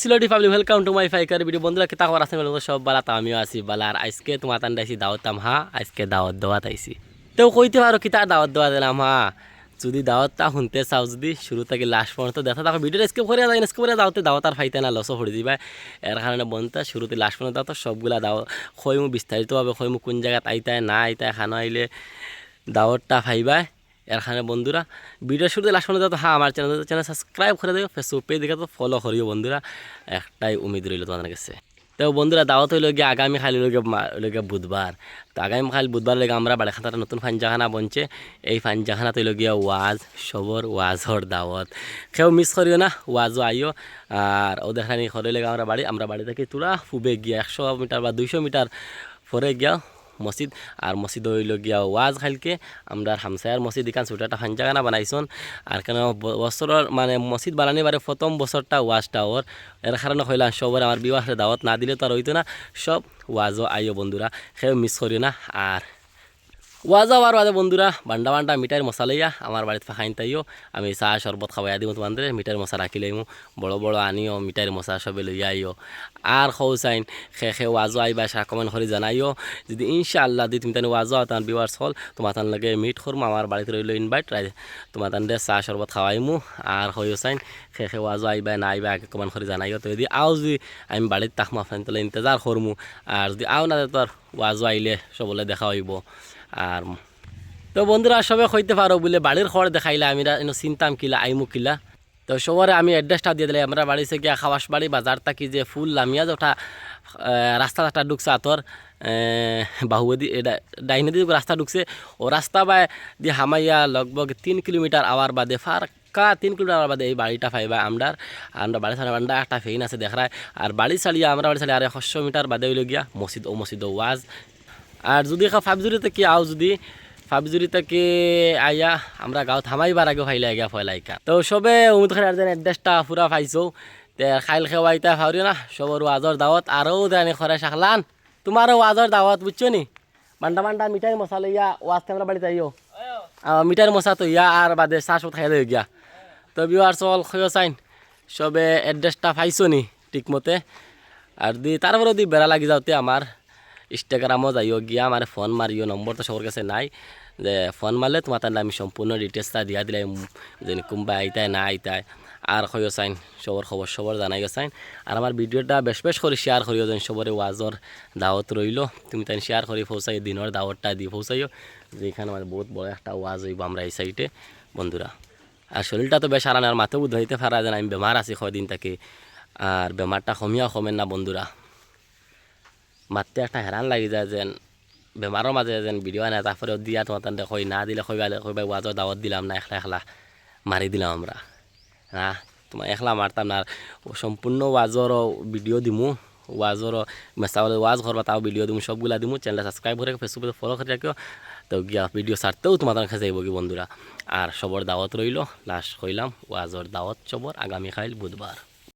সিলোডি ফাবলি welcome to my ফাইকার video বন্ধুরা কিতা খবর? আছেন বলব সব বালা তো আমিও আছি বালা আর আজকে তোমার তান আইসি দাওয়াত হা আজকে দাওয়াত দেওয়াত আইসি তো কইতে পারো কিতা দাওয়াত দেওয়া দিলাম হা যদি দাওয়াতটা শুনতে চাও, যদি শুরু থেকে লাস্ট পর্যন্ত দেখা থাকো ভিডিওটা স্কিপ করে যায় স্কিপ করে দাওতে দাওয়াত ফাইতে না লসও পড়ে দিবা এর কারণে বন্ধুটা শুরুতে লাস্ট পর্যন্ত তো সবগুলা দাও খৈমু বিস্তারিতভাবে খৈমু কোন জায়গাত আইতায়, না আইতায় খানো আইলে দাওয়াতটা ফাইবা কারণে বন্ধুরা ভিডিও শুরুতে লাস্ট পর্যন্ত হ্যাঁ আমার চ্যানেল চ্যানেল সাবস্ক্রাইব করে দেবো ফেসবুক পেজ দেখে তো ফলো করিও বন্ধুরা একটাই উমিদ রইল তোমাদের কাছে তো বন্ধুরা দাওয়াত হইল গিয়ে আগামী খালি গিয়ে বুধবার তো আগামী খালি বুধবার লেগে আমরা বাড়িখানার নতুন ফাঞ্জাখানা বনছে এই ফাঞ্জাখানা তৈল গিয়া ওয়াজ সবর ওয়াজর দাওয়াত কেউ মিস করিও না ওয়াজও আইও আর ওদের খানি খরে লেগে আমরা বাড়ি আমরা বাড়ি থেকে তুরা ফুবে গিয়া একশো মিটার বা দুইশো মিটার পরে গিয়া মসজিদ আর মসজিদ হইল গিয়া ওয়াজ খাইলকে আমরা হামসায়ার মসজিদ এখান ছোটো একটা ফাঞ্জাগানা বানাইছন আর কেন বছরের মানে মসজিদ বানানি বারে প্রথম বছরটা ওয়াজটা ওর এর কারণে হইলাম সবার আমার বিবাহের দাওয়াত না দিলে তো আর হইতো না, সব ওয়াজও আইও বন্ধুরা, সেও মিস করিও না। আর ওয়াজা আর ওয়াজে বন্ধুরা? বান্ডা বান্ডা, মিঠাইয়ের মশালাইয়া আমার বাড়িতে ফাঁকাইন তাইও আমি চাহ শরবত খাওয়াই দিও তোমাদের। মিঠাইয়ের মশা রাখি লাইমু। বড় বড় আনিও, মিঠাইয়ের মশা সবে লইয়া আইও আর খৌ চাইন, খে খে ওয়াজো আইবা সা কমেন্ট করে জানাইও যদি ইনশাআল্লাহ দি তুমি তানে ওয়াজো তোমার বিবার চল তোমার তান লাগে মিট করমু, আমার বাড়িতে রইল ইনভাইট তোমার তান চাহ শরবত খাওয়াইমু। আর হইও চাইন, খে খে ওয়াজো আইবা না আইবা আগে কমেন্ট করে জানাইও তো যদি আও যদি আমি বাড়িতে তাকমু আপনার তাহলে ইন্তজার করমু। আর যদি আও না তো আর ওয়াজো আইলে সবলে দেখা হইব। আর তো বন্ধুরা, সবে কইতে পারো বলে বাড়ির খবর দেখাইলে, আমি চিন্তাম কিলা, আইমু কিলা। তো সবারে আমি অ্যাড্রেসটা দিয়ে দিলে আমরা বাড়িতে গিয়া খাওয়াস বাড়ি, বাজার থাকি যে ফুল, লামিয়া যেটা রাস্তা রাস্তা ঢুকছে আতর বাহুবদি ডাইনে দিয়ে রাস্তা ঢুকছে। ও রাস্তা বাই দিয়ে হামাইয়া লগভগ তিন কিলোমিটার আওয়ার বাদে, ফারকা তিন কিলোমিটার আওয়ার বাদে এই বাড়িটা পাইবা আমরার। আমরা বাড়ি ছাড়া বান্ডা একটা ফেইন আছে দেখায় আর বাড়ি ছাড়িয়া আমরা বাড়ি ছাড়িয়ে আর একশো মিটার বাদে হইল গিয়া, মসজিদ, ও মসজিদ, ও ওয়াজ। আর যদি ফাইভজুরি থেকে আও যদি ফাইভজুরি থেকে আইয়া আমরা গাঁও থামাইবার আগে ফাইলে আগে ফয়লাইকা তো সবে উমুদ খান আর এড্রেসটা পুরা পাইছো। তে খাইল খেওয়াইতা ফাউরি না সবর ওয়াজর দাওয়াত আরও দেনি খরে শাখলান তোমারও ওয়াজর দাওয়াত বুঝছ নি? বান্ডা বান্ডা মিঠাই মশলা ইয়া ওয়াজ আমরা বাড়িতে আইও। মিঠাইয়ের মশা তো ইয়া আর বাদে সব খাই লই গিয়া। তো বিওয়ার চল খয় চাইন। সবে এড্রেসটা পাইছো নি, ঠিকমতে। আর দি তারপরে দি বেড়া লাগি যাওতে আমার ইনস্টাগ্রামও যাইও গিয়া আমার ফোন মারিও নম্বর তো সবার কাছে নাই যে ফোন মারলে তোমার তার আমি সম্পূর্ণ ডিটেলসটা দিয়া দিলে যে কোনবা আইতায় না আইতায় আর কইও চাইন সবর খবর সবর জানাইও চাইন আর আমার ভিডিওটা বেশ বেশ করে শেয়ার করিও যেন সবরে ওয়াজর দাওয়াত রইল তুমি তাই শেয়ার করি পৌঁছাই দিনের দাওয়াতটা দি পৌঁছাইও যেখানে আমার বহুত বড় একটা ওয়াজ হইব আমরা এই সাইডে বন্ধুরা আর শরীরটা তো বেশ আরাম আর মাথা বুধ হইতে পারা যেন আমি বেমার আছি কয়দিন থেকে আর বেমারটা কমিয়া কমেন না বন্ধুরা মারতে একটা হেরান লাগি যায় যেন, বেমাৰৰ মাজে যেন ভিডিঅ' আনে তারপরে দিয়া তোমার তান্তে কই না দিলে কইবা কইবা ওয়াজর দাওয়াত দিলাম না একলা একলা মারি দিলাম আমরা। হ্যাঁ তোমার একলা মারতাম না সম্পূর্ণ ওয়াজর ভিডিও দিমু ওয়াজর মেসাবলে ওয়াজ করবা তাও ভিডিও দিমু, সবগুলা দিমু চ্যানেলটা সাবস্ক্রাইব করে ফেসবুকে ফলো করে রাখিও তো গিয়া ভিডিও ছাড়তেও তোমার কাছে যাইব কি বন্ধুরা। আর সবর দাওয়াত রইল লাস্ট কইলাম ওয়াজর দাওয়াত সবর আগামী খাইল বুধবার